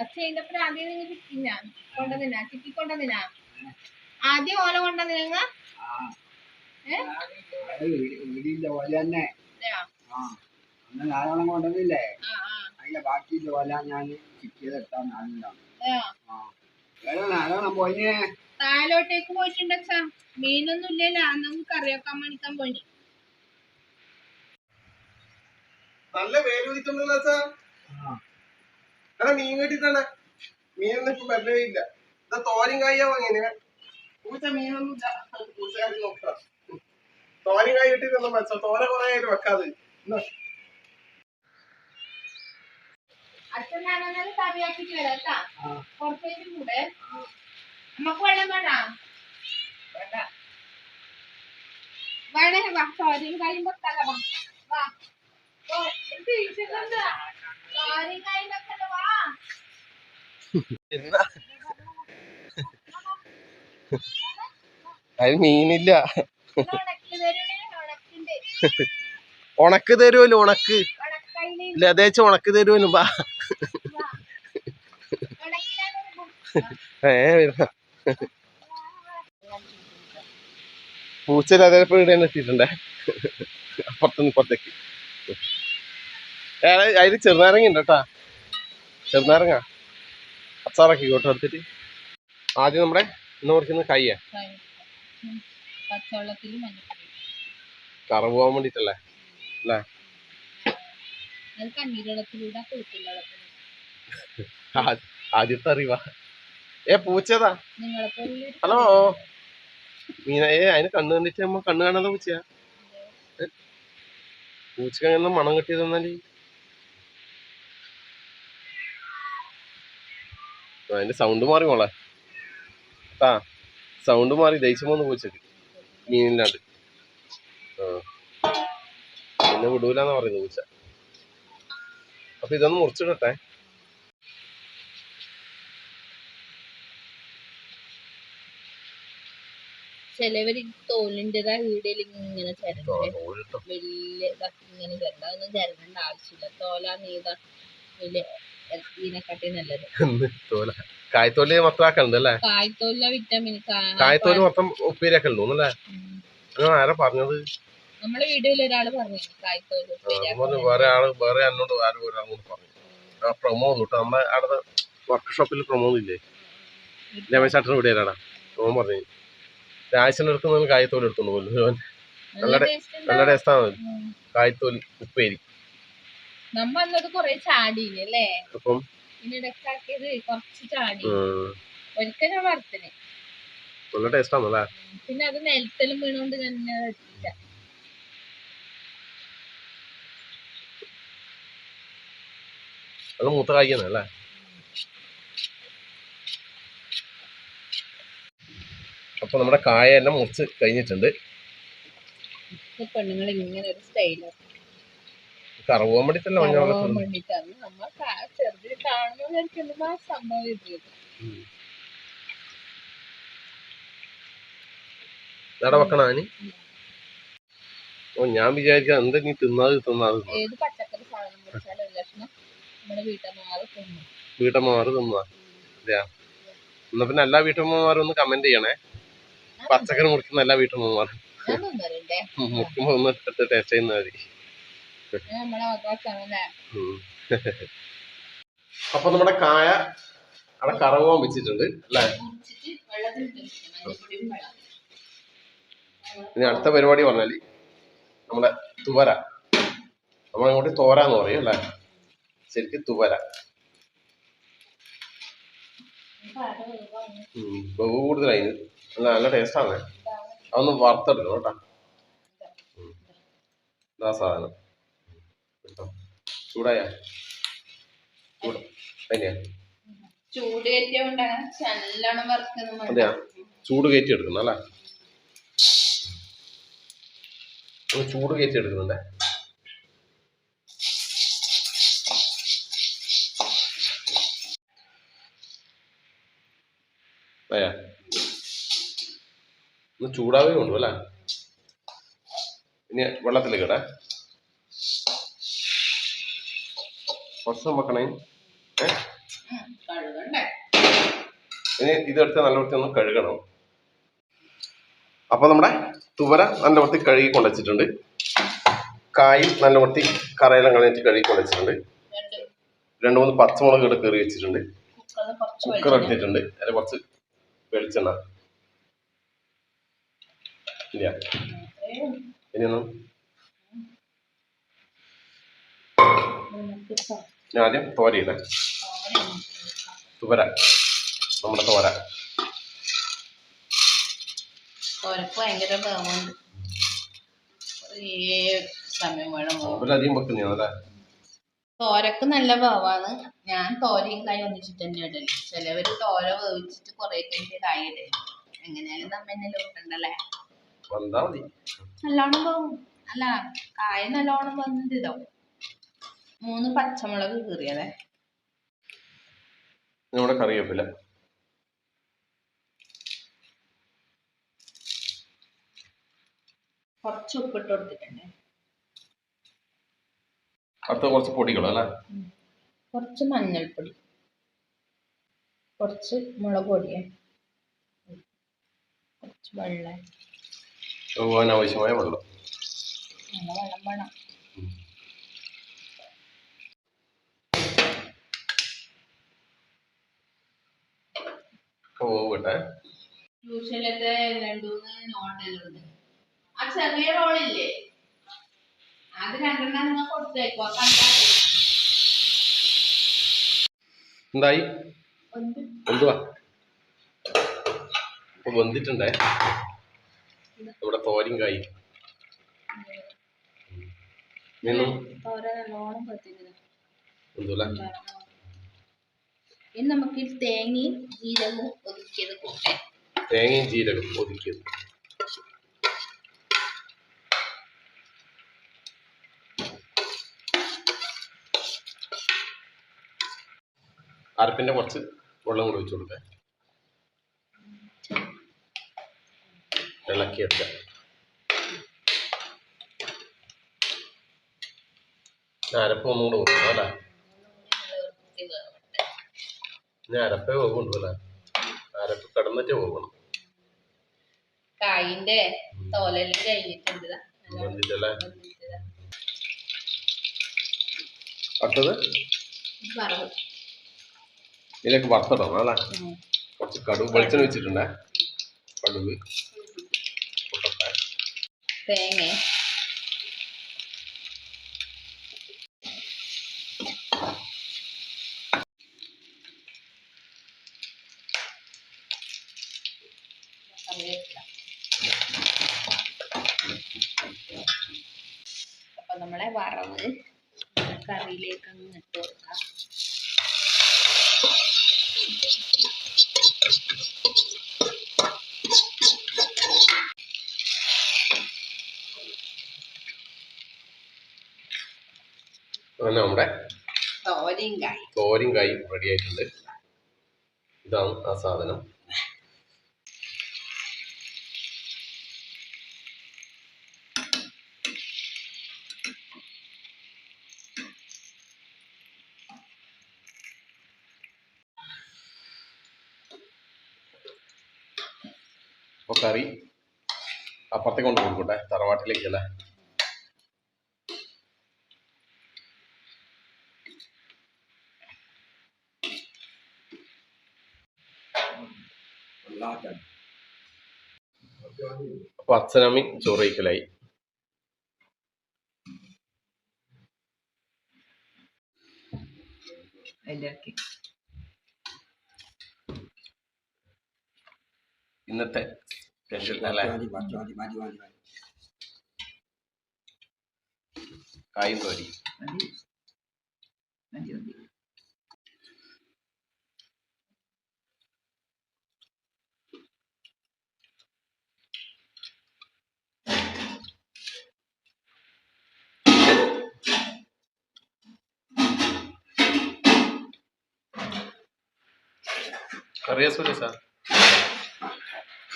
അച്ഛ ഇതിന്റെ ആദ്യം നിങ്ങൾ ചിക്കിഞ്ഞ കൊണ്ടതിനാ ചിക്കി കൊണ്ടുവന്നിനാ ആദ്യം ഓല കൊണ്ടുവന്നിനങ്ങ നിങ്ങ ആ. ആ. അതിന്റെ ബാക്കി ഓല ഞാൻ ചിക്കിയതെടുത്താ നാലുണ്ടാവും അതെയോ? ആ. വേണം നാലോണം പോയിനെ? താഴോട്ടേക്ക് പോയിട്ടുണ്ട് അച്ഛാ. മീനൊന്നും ഇല്ലല്ലോ. നമുക്ക് കറിയൊക്കാൻ വേണ്ടി പോയി നല്ല വേൽ വിളിച്ചിട്ടുണ്ടല്ലോ അച്ഛാ. എടാ മീൻ കിട്ടിട്ടാണ് മീനൊന്നും ഇപ്പൊ ഇല്ല ഇതാ തോരൻ കായ വാങ്ങിയ. പൂച്ച മീനൊന്നും. പൂച്ചക്കാരി നോക്കാം തോരൻ കായ കിട്ടിട്ടൊന്നും വെച്ചോ തോര കൊറേ ആയിട്ട് വെക്കാതെ. അച്ഛൻ ഞാനൊന്നും കറിയാക്കിട്ട് വരാം കേട്ടാ. പുറത്തേക്ക് കൂടെ. നമുക്ക് വെള്ളം വേണ്ട. വേണ്ട. വേണേ വാ തോരൻ കായും വാ. കായും വാ അതിന് മീനില്ല. ഉണക്കി തരുമല്ലോ ഉണക്ക്. ഇല്ല അതേച്ച ഉണക്ക് തരുമല്ലോ ബാ ഏ വരുന്ന? പൂച്ച ലതേപ്പ് ഇവിടെ എത്തിയിട്ടുണ്ടേ? അപ്പുറത്തുനിന്ന് ഇപ്പുറത്തേക്ക്. അതിൽ ചെറുനാരങ്ങ ഉണ്ട് കേട്ടാ ചെറുനാരങ്ങ? അച്ചാറൊക്കെ കേട്ടോ എടുത്തിട്ട് ആദ്യം നമ്മുടെ ഇന്ന് കുറയ്ക്കുന്ന കയ്യേ. കറ പോകാൻ വേണ്ടിട്ടല്ലേ? അല്ലേ? ആദ്യത്തെ അറിവാ. ഏ പൂച്ചതാ? ഹലോ? മീന ഏ അതിന് കണ്ണ് കണ്ടിട്ട് നമ്മ കണ്ണ് കാണാതെ പൂച്ചയാ? പൂച്ചക്ക് അങ്ങനെ മണം കിട്ടിയത് അതിന്റെ സൗണ്ട് മാറി മോളെ. ആ സൗണ്ട് മാറി ദഹിച്ചു പോന്ന് പോയിച്ചത് മീനില്ലാണ്ട്. ആ. പിന്നെ വിടൂലെന്നാ പറയുന്നത് പൂച്ച. അപ്പൊ ഇതൊന്ന് മുറിച്ചിടട്ടെ. ചിലവര് തോലിന്റെതാ വീടിൽ ഇങ്ങനെ ചിരണ്ടേ. വലിയ ഇങ്ങനെ ചിരണ്ട അതൊന്നും ചിരണ്ടേണ്ട ആവശ്യമില്ല. തോല നീത വലിയ ഇതിനെക്കാട്ടി നല്ലത്. കായ്ത്തോൽ മൊത്തം ആക്കലുണ്ട് അല്ലേ കായ്ത്തോലിലെ വിറ്റാമിൻ കായ്ത്തോൽ മൊത്തം ഉപ്പേരിയാക്കലുണ്ട് തോന്നല്ലേ അങ്ങനെ ആരാ പറഞ്ഞത്? നമ്മളെ വീഡിയോയിൽ ഒരാൾ പറഞ്ഞു കായ്ത്തോൽ വേറെ ആൾ വേറെ എന്നോട് ആരും ഒരാളോട് പറഞ്ഞു. ആ പ്രൊമോ കിട്ടും നമ്മുടെ അവിടെ വർക്ക്ഷോപ്പിൽ പ്രൊമോ ഇല്ലേ? രമേശ് ചേട്ടൻ ആരാടാ ഓൻ പറഞ്ഞു. രാശന എടുക്കുന്ന കായ്ത്തോൽ എടുത്തോണ്ട് പോലും നല്ല നല്ല ടേസ്റ്റ് നല്ല ടേസ്റ്റാണ് കായ്ത്തോൽ ഉപ്പേരി. നമ്മ അന്നത് കൊറേ ചാടിയില്ലേ അല്ലേ? അപ്പം ഇതിനിടക്കാക്കിയത് കൊറച്ച് ചാടി ഒരിക്കൽ ഞാൻ വറുത്തിന്. നല്ല ടേസ്റ്റാണല്ലേ പിന്നെ അത് നിലത്തിലും വീണുകൊണ്ട് തന്നെ ഇല്ല അത് മൂത്ത കായ്ക്കാണ് അല്ലേ? അപ്പൊ നമ്മുടെ കായ എല്ലാം മുറിച്ച് കഴിഞ്ഞിട്ടുണ്ട്. പെണ്ണുങ്ങൾ ഇങ്ങനെ ഒരു സ്റ്റൈലാണ് കറവാൻ വേണ്ടിട്ടല്ല മഞ്ഞ വെള്ളത്തിൽ വേണ്ടിട്ടാണ് ചെറുതിൽ ആ സംഭവം വെക്കണ ഓ ഞാൻ വിചാരിച്ച എന്താ നീ തിന്നാ തിന്നാതെ ഏത് പച്ചക്കറി സാധനം കുറിച്ചാലും ലക്ഷണം നമ്മുടെ വീട്ടമ്മമാരെ തിന്നു. വീട്ടമ്മമാര് തിന്നാ? അതെയാ എന്നാ പിന്നെ എല്ലാ വീട്ടമ്മമാരും ഒന്ന് കമന്റ് ചെയ്യണേ. പച്ചക്കറി മുറിക്കുന്ന എല്ലാ വീട്ടമ്മമാരും. മുറിക്കുമ്പോ ഒന്ന് എടുത്ത് ടേസ്റ്റ് ചെയ്യുന്ന മതി ഞാൻ നമ്മളെ അവകാശമാണല്ലേ ഉം. അപ്പൊ നമ്മുടെ കായ അവിടെ കറവോ വെച്ചിട്ടുണ്ട് അല്ലേ? ഇനി അടുത്ത പരിപാടി പറഞ്ഞാൽ നമ്മുടെ തുവര. നമ്മളങ്ങോട്ട് തോര എന്ന് പറയും അല്ലേ? ശരിക്കും തുവര. ബഹു കൂടുതലായി. നല്ല നല്ല ടേസ്റ്റാണ് അതൊന്ന് വറുത്തെടുക്കണം കേട്ടോ. ഇതാ സാധനം. ചൂടായ? അതെയാ? ചൂട് കയറ്റി എടുക്കുന്നു അല്ലേ ചൂട് കയറ്റി എടുക്കുന്നുണ്ടേ അയ്യാ ഒന്ന് ചൂടാവേ ഉള്ളൂ അല്ലേ? ഇനി വെള്ളത്തിലേക്ക് ഇടേ. കുറച്ച് വെക്കണേ ഇനി ഇതെടുത്ത് നല്ല വൃത്തി ഒന്ന് കഴുകണം അപ്പൊ നമ്മുടെ തുവര നല്ല വൃത്തി കഴുകി കൊണ്ടുവച്ചിട്ടുണ്ട് കായും നല്ല വൃത്തി കറയിലും കളഞ്ഞിട്ട് കഴുകി കൊണ്ടുവച്ചിട്ടുണ്ട് രണ്ട് മൂന്ന് പച്ചമുളക് ഇവിടെ കയറി വെച്ചിട്ടുണ്ട് കുക്കർ. എടുത്തിട്ടുണ്ട് അതിൽ കുറച്ച് വെളിച്ചെണ്ണ ഇല്ല ഇനിയൊന്നും ഞാൻ ആദ്യം തോര തോരൻ തുവര. നമ്മുടെ തോര തോരക്ക് നല്ല വേവാണ് ഞാൻ തോരയും കൈ ഒന്നിച്ചിട്ട് തന്നെ ഇടൽ. ചിലവര് തോര വേവിച്ചിട്ട് കുറെ കഴിഞ്ഞിട്ട് കായ് ഇടൽ. എങ്ങനെയാലും നമ്മ ലോട്ടണ്ടല്ലേ? നല്ലോണം പോവും അല്ല കായ നല്ലോണം വന്നിട്ട് ഇതാവും മൂന്ന് പച്ചമുളക് കീറിയതേ നമ്മുടെ കറിവേപ്പില. കുറച്ച് ഉപ്പിട്ട് കൊടുത്തിട്ടുണ്ട്. അടുത്ത കുറച്ച് പൊടികളോ അല്ലേ? കുറച്ച് മഞ്ഞൾപ്പൊടി. കുറച്ച് മുളക് പൊടിയെ. കുറച്ച് വെള്ളം. ആവശ്യമായ വെള്ളം. വെള്ളം വേണം. രണ്ടു മൂന്ന് ആ ചെറിയ റോളില്ലേ? അത് രണ്ടെണ്ണം നിങ്ങൾ കൊടുത്തേക്കോ. എന്തായി? എന്തുവാ? ഇപ്പൊ വെന്തിട്ടുണ്ടേ? നമ്മുടെ കായി. നിന്നു എന്തുല്ല ഇനി നമുക്ക് തേങ്ങയും ജീരകവും ഒതുക്കിയത് കൂട്ടെ. തേങ്ങയും ജീരകവും ഒതുക്കിയത്. അരപ്പിന്റെ കുറച്ച് വെള്ളം കൂടി ഒഴിച്ചു കൊടുക്കേ ഇളക്കിയെടുക്ക അരപ്പ് ഒന്നുകൂടെ കൊടുക്കണം അല്ലേ? ഇനി അരപ്പേ പോകുള്ളൂ അല്ലേ? അരപ്പ് കടന്നിട്ടേ പോകണം കായിന്റെ തോലെല്ലാം കഴിഞ്ഞിട്ടുണ്ട് അടുത്തത്? ഇതിലേക്ക് വറുത്തിടണം അല്ലേ. കുറച്ച് കടുവ് വെളിച്ചെണ്ണ വെച്ചിട്ടുണ്ടേ. കടുവ് തേങ്ങ കറിവേപ്പില. അപ്പൊ നമ്മളെ വറവ് കറിയിലേക്ക് അങ്ങ് ഇട്ട് കൊടുക്കാം. അങ്ങനെ നമ്മുടെ തോരയും കായ് റെഡി ആയിട്ടുണ്ട്. ഇതാണ് ആ സാധനം. അപ്പൊ കറി അപ്പുറത്തേക്ക് കൊണ്ട് കൊടുക്കട്ടെ തറവാട്ടിലേക്ക് അല്ലേ? അപ്പൊ അച്ഛനമ്മി ചോറ് കഴിക്കലായി. ഇന്നത്തെ സ്പെഷ്യൽ അല്ലേ മതി മതി മതി മതി മതി മതി കായും തോരി മതി മതി മതി കറിയാ സുരേഷാ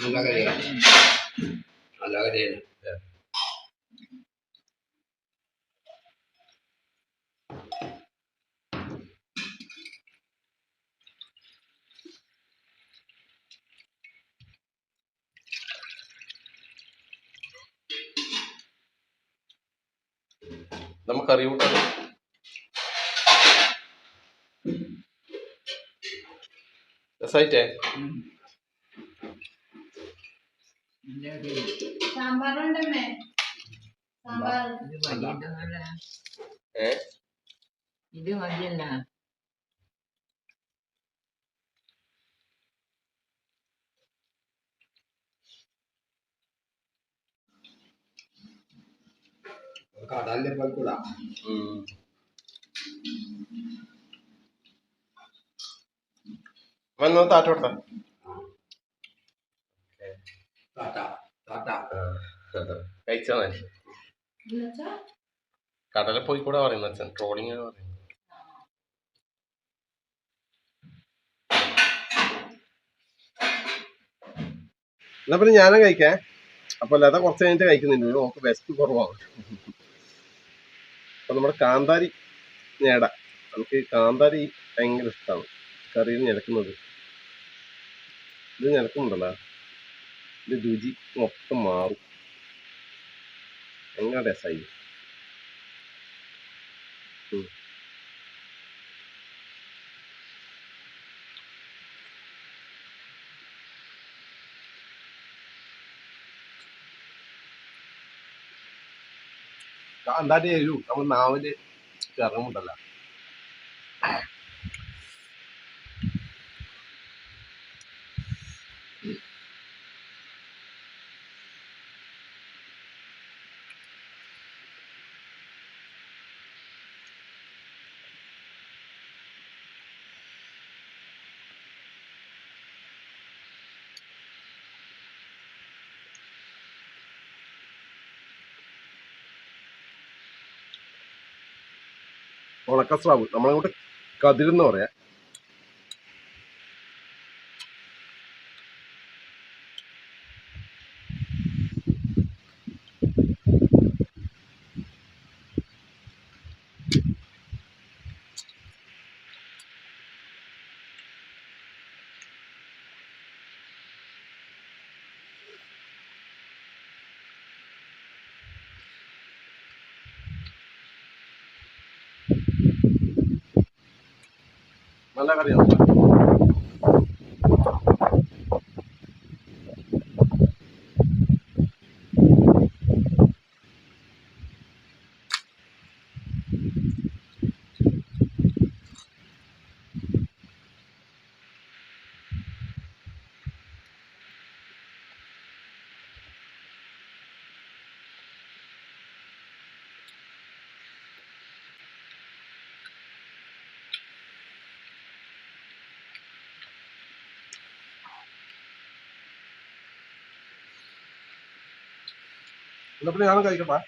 നല്ല കഥയാണ് നല്ല കഥയാണ് നമുക്കറിയൂട്ടോ രസമായിട്ടേ സാമ്പാറുണ്ടമ്മേ. സാമ്പാർ. ഇത് മതിയല്ല. പോയിക്കൂടാ ഉം. വന്നോ താറ്റ കടലിൽ പോയി കൂടെ പറയുന്ന അച്ഛൻ. ട്രോളിങ് പറയുന്നത് എന്നാ പിന്നെ ഞാനും കഴിക്കാം. അപ്പൊ അല്ലാതെ കുറച്ച് കഴിഞ്ഞിട്ട് കഴിക്കുന്നുണ്ട് നമുക്ക് വെസ്റ്റ് കുറവാണ്. അപ്പൊ നമ്മുടെ കാന്താരി നേട നമുക്ക് കാന്താരി ഭയങ്കര ഇഷ്ടമാണ് കറിയിൽ ഞെലക്കുന്നത് ഇത് ഞെലക്കുന്നുണ്ടല്ലോ ഇത് രുചി മൊത്തം മാറും. ഭയങ്കര രസമായി കാന്താരി എരു നമ്മൾ നാവിൽ ഇറങ്ങുന്നുണ്ടല്ലോ ഉണക്കസ്രാവ് നമ്മളങ്ങോട്ട് കതിരെന്ന് പറയാ. നല്ല കറിയാണ് എന്നാ പിന്നെ ഞാനും കഴിക്കട്ടെ